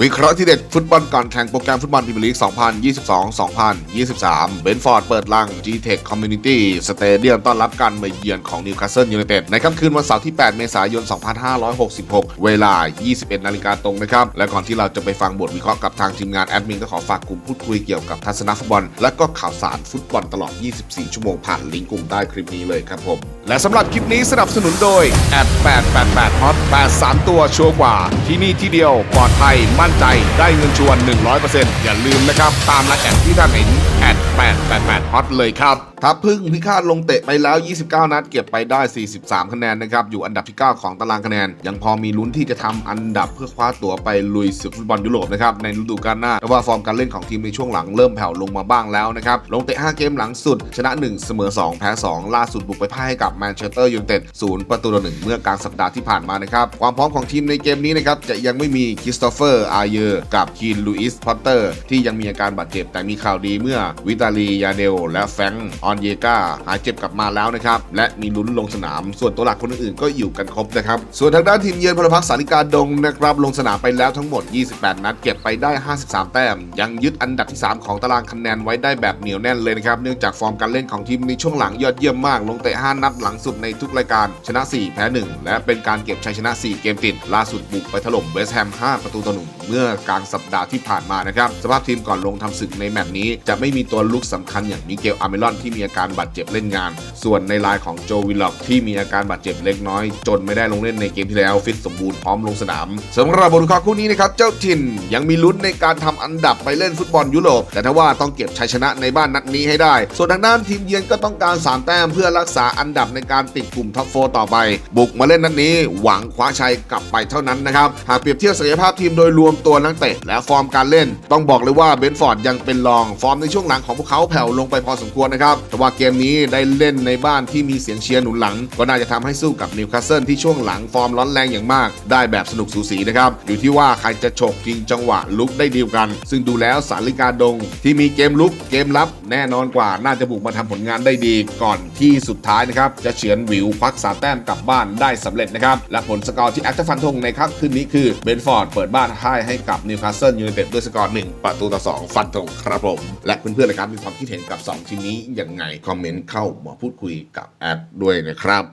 วิเคราะห์ที่เด็ดฟุตบอลก่อนแข่งโปรแกรมฟุตบอลพรีเมียร์ลีก 2022-2023 เบนฟอร์ดเปิดลัง G-Tech Community Stadium ต้อนรับการมาเยือนของนิวคาสเซิลยูไนเต็ดในค่ำคืนวันเสาร์ที่ 8 เมษายน 2566 เวลา 21 นาฬิกาตรงนะครับ และก่อนที่เราจะไปฟังบทวิเคราะห์กับทางทีมงานแอดมินก็ขอฝากกลุ่มพูดคุยเกี่ยวกับทัศนฟุตบอล และก็ข่าวสารฟุตบอลตลอด 24 ชั่วโมงผ่านลิงก์กลุ่มใต้คลิปนี้เลยครับผม และสำหรับคลิปนี้สนับสนุนโดยแอด888ฮอต83 ตัวชัวร์กว่าที่นี่ที่เดียวปลอดภัยมั่นใจได้เงินชวน 100%อย่าลืมนะครับ ตามรายแอดที่ท่านเห็นแอด888 ฮอตเลยครับทัพพึ่งพิฆาตลงเตะไปแล้ว 29 นัดเก็บไปได้ 43 คะแนนนะครับอยู่อันดับที่ 9 ของตารางคะแนน ยังพอมีลุ้นที่จะทำอันดับเพื่อคว้าตั๋วไปลุยศึกฟุตบอลยุโรปนะครับในฤดูกาลหน้าแต่ว่าฟอร์มการเล่นของทีมในช่วงหลังเริ่มแผ่วลงมาบ้างแล้วนะครับลงเตะ 5 เกมหลังสุด ชนะ 1 เสมอ 2 แพ้ 2 ล่าสุดบุกไปพ่ายให้กับแมนเชสเตอร์ยูไนเต็ด0ประตูต่อ1เมื่อกลางสัปดาห์ที่ผ่านมานะครับความพร้อมของทีมในเกมนี้นะครับจะยังไม่มีคริสโตเฟอร์อาเยอร์กับคีนลูอิสพอตเตอร์ที่ยังมีอาการบาดเจ็บแต่มีข่าวดีเมื่อวิตาลียาเดลและแฟงออนเยกาหายเจ็บกลับมาแล้วนะครับ และมีลุ้นลงสนาม ส่วนตัวหลักคนอื่นๆก็อยู่กันครบนะครับ ส่วนทางด้านทีมเยือนพลพักสาริกาดงนะครับ ลงสนามไปแล้วทั้งหมด 28 นัด เก็บไปได้ 53 แต้ม ยังยึดอันดับที่ 3 ของตารางคะแนนไว้ได้แบบเหนียวแน่นเลยนะครับ เนื่องจากฟอร์มการเล่นของทีมในช่วงหลังยอดเยี่ยมมาก ลงเตะ 5 นัดหลังสุดในทุกรายการ ชนะ 4 แพ้ 1 และเป็นการเก็บชัยชนะ 4 เกมติด ล่าสุดบุกไปถล่มเวสต์แฮม 5 ประตูต่อหนึ่งเมื่อกลางสัปดาห์ที่ผ่านมานะครับ สภาพทีมก่อนลงทำศึกในแมตช์นี้จะไม่มีตัวลุกสำคัญอย่างมิเกลอาเมลอนที่มีอาการบาดเจ็บเล่นงาน ส่วนในรายของโจวิลล็อกที่มีอาการบาดเจ็บเล็กน้อย จนไม่ได้ลงเล่นในเกมที่แล้วฟิตสมบูรณ์พร้อมลงสนามสำหรับบทวิเคราะห์คู่นี้นะครับเจ้าถิ่นยังมีลุ้นในการทำอันดับไปเล่นฟุตบอลยุโรปแต่ถ้าว่าต้องเก็บชัยชนะในบ้านนัดนี้ให้ได้ ส่วนทางด้านทีมเยือนก็ต้องการสามแต้มเพื่อรักษาอันดับในการติดกลุ่มท็อปโฟต่อไป บุกมาเล่นนัดนี้หวังคว้าชัยกลับไปเท่านั้นนะครับหากเปรียบเทียบศักยภาพทีมโดยรวมตัวนักเตะและฟอร์มการเล่น ต้องบอกเลยว่าเบนฟอร์ดยังเป็นรอง ฟอร์มในช่วงหลังของพวกเขาแผ่วลงไปพอสมควรนะครับ แต่ว่าเกมนี้ได้เล่นในบ้านที่มีเสียงเชียร์หนุนหลัง ก็น่าจะทำให้สู้กับนิวคาสเซิลที่ช่วงหลังฟอร์มร้อนแรงอย่างมาก ได้แบบสนุกสูสีนะครับ อยู่ที่ว่าใครจะฉกจริงจังหวะลุกได้ดีกัน ซึ่งดูแล้วสาริกาดง ที่มีเกมลุกเกมรับแน่นอนกว่า น่าจะบุกมาทำผลงานได้ดี ก่อนที่สุดท้ายนะครับจะเฉือนวิวควักสาแต้มกลับบ้านได้สำเร็จนะครับและผลสกอร์ที่แอคจะฟันธงในค่ำคืนนี้คือเบนฟอร์ดเปิดบ้านให้ให้กับนิวคาสเซิลยูไนเต็ดด้วยสกอร์1ประตูต่อ2ฟันธงครับผมและเพื่อนๆรายการมีความคิดเห็นกับ2ทีมนี้ยังไง คอมเมนต์เข้ามาพูดคุยกับแอดด้วยนะครับ